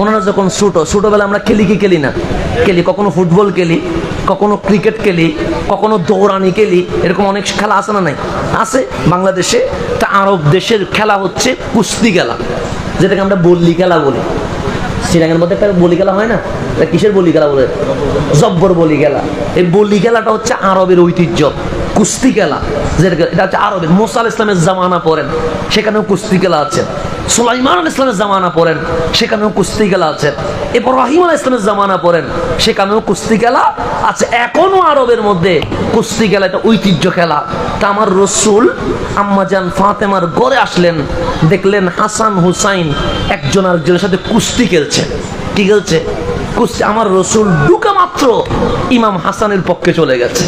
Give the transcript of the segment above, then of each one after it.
ওনারা যখন ছোটো ছোটোবেলা আমরা খেলি কি খেলি না? খেলি কখনো ফুটবল খেলি কখনো ক্রিকেট খেলি কখনো দৌড়ানি খেলি এরকম অনেক খেলা আছে না নাই? আছে বাংলাদেশে, তা আরব দেশের খেলা হচ্ছে কুস্তি খেলা, যেটাকে আমরা বল্লি খেলা বলি। শ্রীলঙ্কার মধ্যে একটা বলি খেলা হয় না? কিসের বলি খেলা বলে? জব্বর বলি খেলা। এই বলি খেলাটা হচ্ছে আরবের ঐতিহ্য। কুস্তি খেলা যেটা এটা হচ্ছে আরবের মোসা আল ইসলামের জামানা পড়েন সেখানেও কুস্তি খেলা আছে। সুলাইমান আল ইসলামের জামানা পড়েন সেখানেও কুস্তি খেলা আছে। এরপর রাহিম আল ইসলামের জামানা পড়েন সেখানেও কুস্তি খেলা আছে। এখনও আরবের মধ্যে কুস্তি খেলা, এটা ঐতিহ্য খেলা। তা আমার রসুল আম্মাজান ফাতেমার গড়ে আসলেন, দেখলেন হাসান হুসাইন একজন আরেকজনের সাথে কুস্তি খেলছে। কি খেলছে? কুস্তি আমার রসুল ঢুকা মাত্র ইমাম হাসানের পক্ষে চলে গেছে।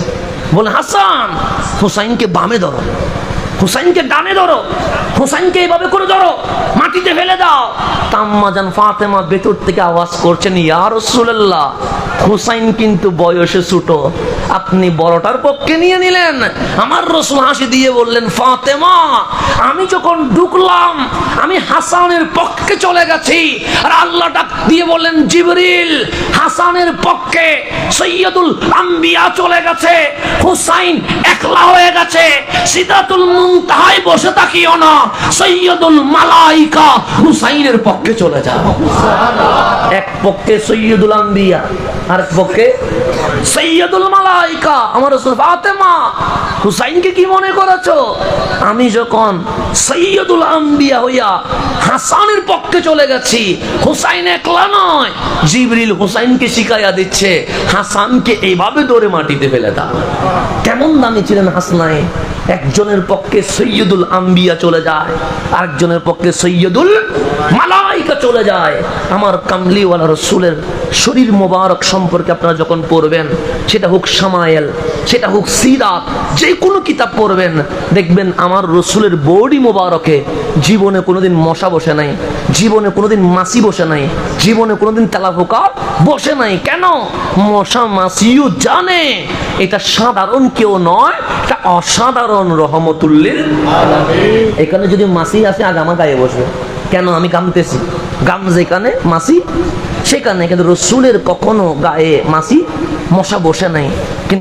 বলে হাসান হুসাইনকে বামে ধরো হুসাইনকে ডানে ধরো। হুসাইনকে এইভাবে করে ধরো। মাটিতে ফেলে দাও। তাম্মাজান ফাতেমা ভেতর থেকে আওয়াজ করছেন, ইয়া রসুল্লাহ হুসাইন কিন্তু বয়সে ছোট। আপনি বড়টার পক্ষে নিয়ে নিলেন। আমার রসুল হাসি দিয়ে বললেন, ফাতেমা, আমি যখন ঢুকলাম, আমি হাসানের পক্ষে চলে গেছি। আর আল্লাহ ডাক দিয়ে বললেন, জিবরিল, হাসানের পক্ষে সৈয়দুল আম্বিয়া চলে গেছে। হুসাইন একলা হয়ে সিদাতুল মুনতাহায় বসে থাকিও না, সৈয়দুল মালাইকা হুসাইনের পক্ষে চলে যাও। এক পক্ষে সৈয়দুল আম্বিয়া আর পক্ষে সৈয়দুল মালাইকা। আমার ফাতেমা, হুসাইনকে কি মনে করেছ? আমি যখন সৈয়দুল আম্বিয়া হইয়া হাসানের পক্ষে চলে গেছি, হুসাইন একলা নয়, জিবরিল হুসাইনকে শিখাইয়া দিচ্ছে, হাসানকে এইভাবে ধরে মাটিতে ফেলে দাও। কেমন দামি ছিলেন হাসনাই? একজনের পক্ষে সৈয়দুল আম্বিয়া চলে যায়, আরেকজনের পক্ষে সৈয়দুল মালাইকা চলে যায়। আমার কামলিওয়ালা রসুলের শরীর মোবারক সম্পর্কে আপনারা যখন পড়বেন, সেটা হোক সামায়েল, সেটা হোক সিরাত, যে কোনো কিতাব পড়বেন, দেখবেন আমার রসুলের বডি মোবারকে জীবনে কোনোদিন মশা বসে নাই, জীবনে কোনোদিন মাসি বসে নাই, জীবনে কোনোদিন তেলাফোকা বসে নাই। কেন? মশা মাসিও জানে, এটা সাধারণ কেউ নয়, এটা অসাধারণ। এখানে যদি মাসি আসে, আগে আমার গায়ে বসবে। কেন আমি গামতেছি? গাম যেখানে, মাসি সেখানে। কিন্তু রসুলের কখনো গায়ে মাসি মশা বসে নাই।